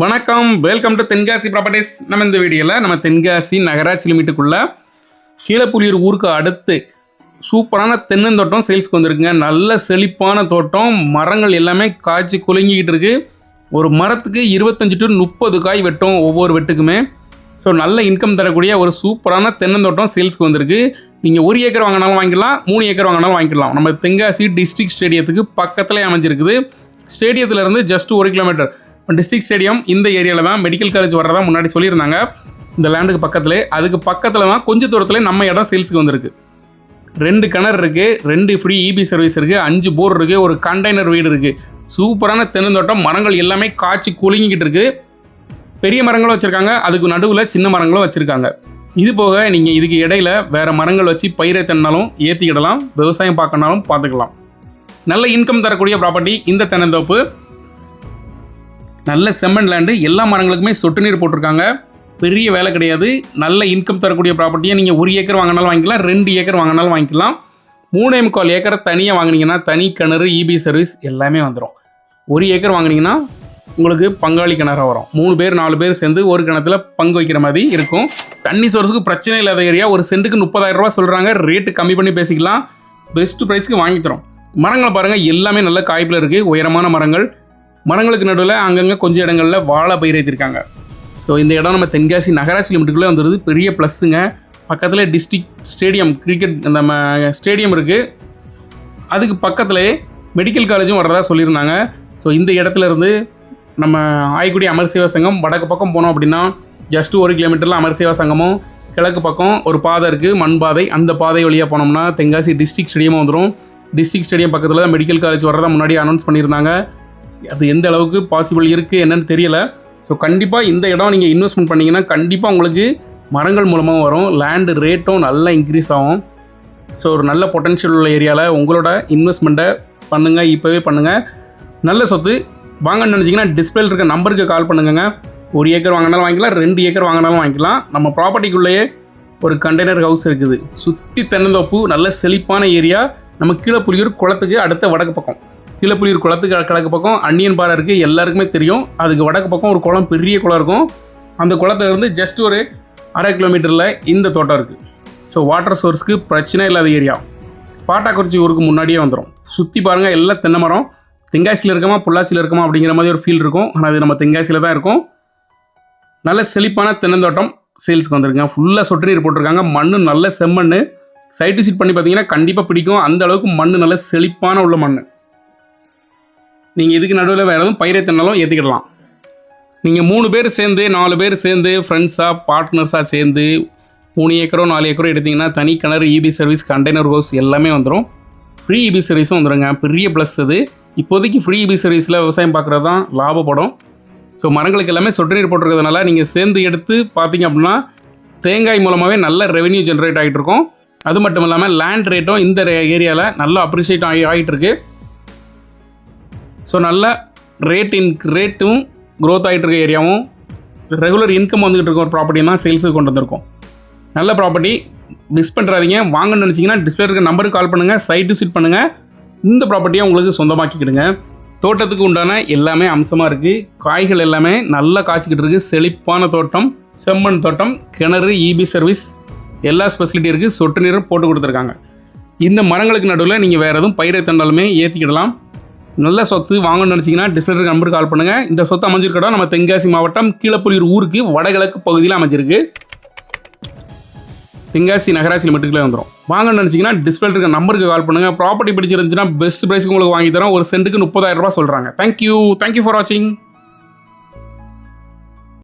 வணக்கம். Welcome to Tenkasi properties நம்ம இந்த வீடியோவில் நம்ம தென்காசி நகராட்சி லிமிட்டுக்குள்ள கீழப்புலியூர் ஊருக்கு அடுத்து சூப்பரான தென்னந்தோட்டம் சேல்ஸ்க்கு வந்திருக்குங்க. நல்ல செழிப்பான தோட்டம். மரங்கள் எல்லாமே காய்ச்சி குலுங்கிக்கிட்டு இருக்கு. ஒரு மரத்துக்கு இருபத்தஞ்சு டு முப்பது காய் வெட்டும் ஒவ்வொரு வெட்டுக்குமே. ஸோ நல்ல இன்கம் தரக்கூடிய ஒரு சூப்பரான தென்னந்தோட்டம் சேல்ஸ்க்கு வந்திருக்கு. நீங்கள் ஒரு ஏக்கர் வாங்கினாலும் வாங்கிக்கலாம் மூணு ஏக்கர் வாங்கினாலும் வாங்கிக்கலாம். நம்ம தென்காசி டிஸ்ட்ரிக்ட் ஸ்டேடியத்துக்கு பக்கத்துலேயே அமைஞ்சிருக்குது. ஸ்டேடியத்துலேருந்து ஜஸ்ட் ஒரு கிலோமீட்டர் டிஸ்ட்ரிக்ட் ஸ்டேடியம் இந்த ஏரியாவில் தான் மெடிக்கல் காலேஜ் வர்றதா முன்னாடி சொல்லியிருந்தாங்க. இந்த லேண்டுக்கு பக்கத்தில் அதுக்கு பக்கத்தில் தான் கொஞ்சம் தூரத்தில் நம்ம இடம் சேல்ஸுக்கு வந்திருக்கு. ரெண்டு கிணறு இருக்குது ரெண்டு ஃப்ரீ இபி சர்வீஸ் இருக்குது அஞ்சு போர் இருக்குது ஒரு கண்டெய்னர் வீடு இருக்குது சூப்பரான தென்னந்தோட்டம் மரங்கள் எல்லாமே காய்ச்சி குலுங்கிக்கிட்டு இருக்குது பெரிய மரங்களும் வச்சுருக்காங்க அதுக்கு நடுவில் சின்ன மரங்களும் வச்சுருக்காங்க. இது போக நீங்கள் இதுக்கு இடையில வேறு மரங்கள் வச்சு பயிரை தன்னாலும் ஏற்றிக்கிடலாம் விவசாயம் பார்க்கணாலும் பார்த்துக்கலாம். நல்ல இன்கம் தரக்கூடிய ப்ராப்பர்ட்டி இந்த தென்னந்தோப்பு. நல்ல செம்மண் லேண்டு எல்லா மரங்களுக்குமே சொட்டு நீர் போட்டிருக்காங்க. பெரிய வேலை கிடையாது. நல்ல இன்கம் தரக்கூடிய ப்ராப்பர்ட்டியை நீங்கள் ஒரு ஏக்கர் வாங்கினாலும் வாங்கிக்கலாம் ரெண்டு ஏக்கர் வாங்கினாலும் வாங்கிக்கலாம். மூணே முக்கால் ஏக்கரை தனியாக வாங்கினீங்கன்னா தனி கிணறு இபி சர்வீஸ் எல்லாமே வந்துடும் ஒரு ஏக்கர் வாங்கினீங்கன்னா உங்களுக்கு பங்காளி கிணறு வரும். மூணு பேர் நாலு பேர் சேர்ந்து ஒரு கிணத்துல பங்கு வைக்கிற மாதிரி இருக்கும். தண்ணி சோர்ஸுக்கு பிரச்சனை இல்லாத ஏரியா ஒரு சென்ட்டுக்கு முப்பதாயிரம் ரூபா சொல்கிறாங்க ரேட்டு கம்மி பண்ணி பேசிக்கலாம். பெஸ்ட் ப்ரைஸ்க்கு வாங்கி தரோம். மரங்களை பாருங்கள் எல்லாமே நல்ல காய்ப்பில் இருக்குது உயரமான மரங்கள். மரங்களுக்கு நடுவில் அங்கங்கே கொஞ்சம் இடங்களில் வாழை பயிர் ஏற்றிருக்காங்க ஸோ இந்த இடம் நம்ம தென்காசி நகராட்சி லிமிட்டுக்குள்ளே வந்துடுது பெரிய ப்ளஸ்ஸுங்க பக்கத்தில் டிஸ்ட்ரிக் ஸ்டேடியம் கிரிக்கெட் நம்ம ஸ்டேடியம் இருக்குது அதுக்கு பக்கத்துலேயே மெடிக்கல் காலேஜும் வர்றதா சொல்லியிருந்தாங்க. ஸோ இந்த இடத்துல இருந்து நம்ம ஆய்க்குடி அமர் சேவா சங்கம் வடக்கு பக்கம் போனோம் அப்படின்னா ஜஸ்ட் ஒரு கிலோமீட்டரில் அமர் சேவா சங்கமும் கிழக்கு பக்கம் ஒரு பாதை இருக்குது மண் பாதை. அந்த பாதை வழியாக போனோம்னா தென்காசி டிஸ்ட்ரிக்ட் ஸ்டேடியமும் வந்துடும் டிஸ்ட்ரிக்ட் ஸ்டேடியம் பக்கத்தில் தான் மெடிக்கல் காலேஜ் வர்றதா முன்னாடி அனௌன்ஸ் பண்ணியிருந்தாங்க. அது எந்த அளவுக்கு பாசிபிள் இருக்குது என்னன்னு தெரியல. ஸோ கண்டிப்பாக இந்த இடம் நீங்கள் இன்வெஸ்ட்மெண்ட் பண்ணிங்கன்னா கண்டிப்பாக உங்களுக்கு மரங்கள் மூலமாக வரும். லேண்டு ரேட்டும் நல்லா இன்க்ரீஸ் ஆகும். ஸோ ஒரு நல்ல பொட்டன்ஷியல் உள்ள ஏரியாவில் உங்களோட இன்வெஸ்ட்மெண்ட்டை பண்ணுங்கள் இப்போவே பண்ணுங்கள் நல்ல சொத்து. வாங்கன்னு நினச்சிங்கன்னா டிஸ்பிளேல இருக்க நம்பருக்கு கால் பண்ணுங்க ஒரு ஏக்கர் வாங்கினாலும் வாங்கிக்கலாம் ரெண்டு ஏக்கர் வாங்கினாலும் வாங்கிக்கலாம். நம்ம ப்ராப்பர்ட்டிக்குள்ளேயே ஒரு கண்டெய்னர் ஹவுஸ் இருக்குது. சுற்றி தென்னந்தோப்பு நல்ல செழிப்பான ஏரியா நம்ம கீழப்புலியூர் குளத்துக்கு அடுத்த வடக்கு பக்கம். கீழப்புலியூர் குளத்துக்கு கிழக்கு பக்கம் அன்னியன் பாறை இருக்குது எல்லாருக்குமே தெரியும். அதுக்கு வடக்கு பக்கம் ஒரு குளம் பெரிய குளம் இருக்கும். அந்த குளத்துல இருந்து ஜஸ்ட் ஒரு அரை கிலோமீட்டரில் இந்த தோட்டம் இருக்குது ஸோ வாட்டர் சோர்ஸ்க்கு பிரச்சனை இல்லாத ஏரியா. பாட்டாக்குறிச்சி ஊருக்கு முன்னாடியே வந்துடும் சுற்றி பாருங்கள் எல்லாம் தென்னை மரம். தென்காசியில் இருக்கமா பொள்ளாச்சியில் இருக்கமா அப்படிங்கிற மாதிரி ஒரு ஃபீல் இருக்கும். ஆனால் அது நம்ம தெங்காசியில் தான் இருக்கும். நல்ல செழிப்பான தென்னந்தோட்டம் சேல்ஸ்க்கு வந்திருக்குங்க. ஃபுல்லாக சொட்டு நீர் போட்டிருக்காங்க. மண் நல்ல செம்மண் சைட் விசிட் பண்ணி பார்த்தீங்கன்னா கண்டிப்பாக பிடிக்கும். அந்த அளவுக்கு மண் நல்ல செழிப்பான உள்ள மண் நீங்கள் இதுக்கு நடுவில் வேறு எதுவும் பயிரை தின்னாலும் ஏற்றிக்கிடலாம் நீங்கள் மூணு பேர் சேர்ந்து நாலு பேர் சேர்ந்து ஃப்ரெண்ட்ஸாக பார்ட்னர்ஸாக சேர்ந்து மூணு ஏக்கரோ நாலு ஏக்கரோ எடுத்தீங்கன்னா தனி கிணறு இபி சர்வீஸ் கண்டெய்னர் ஹவுஸ் எல்லாமே வந்துடும் ஃப்ரீ இபி சர்வீஸும் வந்துடுங்க பெரிய ப்ளஸ் அது இப்போதைக்கு ஃப்ரீ இபி சர்வீஸில் விவசாயம் பார்க்குறது தான் லாபப்படும். ஸோ மரங்களுக்கு எல்லாமே சொட்டு நீர் போட்டிருக்கிறதுனால நீங்கள் சேர்ந்து எடுத்து பார்த்தீங்க அப்படின்னா தேங்காய் மூலமாகவே நல்ல ரெவென்யூ ஜென்ரேட் ஆகிட்டு இருக்கும் அது மட்டும் இல்லாமல் லேண்ட் ரேட்டும் இந்த ஏரியாவில் நல்லா அப்ரிஷியேட் ஆகி ஆகிட்டுருக்கு. ஸோ நல்ல ரேட் இன் ரேட்டும் க்ரோத் ஆகிட்டுருக்க ஏரியாவும் ரெகுலர் இன்கம் வந்துகிட்டு இருக்க ஒரு ப்ராப்பர்ட்டி தான் சேல்ஸுக்கு கொண்டு வந்திருக்கோம். நல்ல ப்ராப்பர்ட்டி மிஸ் பண்ணுறாதீங்க வாங்கணும்னு நினச்சிங்கன்னா டிஸ்பிளே இருக்க நம்பருக்கு கால் பண்ணுங்கள் சைட் விசிட் பண்ணுங்கள் இந்த ப்ராப்பர்ட்டியை உங்களுக்கு சொந்தமாக்கிக்கிடுங்க. தோட்டத்துக்கு உண்டான எல்லாமே அம்சமாக இருக்குது காய்கள் எல்லாமே நல்லா காய்ச்சிக்கிட்டு இருக்குது செழிப்பான தோட்டம் செம்மண் தோட்டம் கிணறு இபி சர்வீஸ் எல்லா ஸ்பெசிலிட்டி இருக்குது சொட்டு நீரும் போட்டு கொடுத்துருக்காங்க. இந்த மரங்களுக்கு நடுவில் நீங்கள் வேறு எதுவும் பயிரை தண்டாலுமே ஏற்றிக்கிடலாம் நல்ல சொத்து வாங்கணும்னு நினச்சிங்கன்னா டிஸ்பிளே நம்பருக்கு கால் பண்ணுங்கள் இந்த சொத்து அமைஞ்சிருக்கடம் நம்ம தென்காசி மாவட்டம் கீழப்புலியூர் ஊருக்கு வடகிழக்கு பகுதியில் அமைஞ்சிருக்கு. தென்காசி நகராட்சி லிமிட்டுக்குள்ளே வந்துடும் வாங்கணும்னு நினச்சிங்கன்னா டிஸ்பிளே இருக்க நம்பருக்கு கால் பண்ணுங்கள் ப்ராப்பர்ட்டி பிடிச்சிருந்துச்சுன்னா பெஸ்ட் ப்ரைஸ்க்கு உங்களுக்கு வாங்கி தரோம். ஒரு சென்ட்டுக்கு முப்பதாயிரம் ரூபா சொல்கிறாங்க தேங்க்யூ தேங்க்யூ ஃபார் வாட்சிங்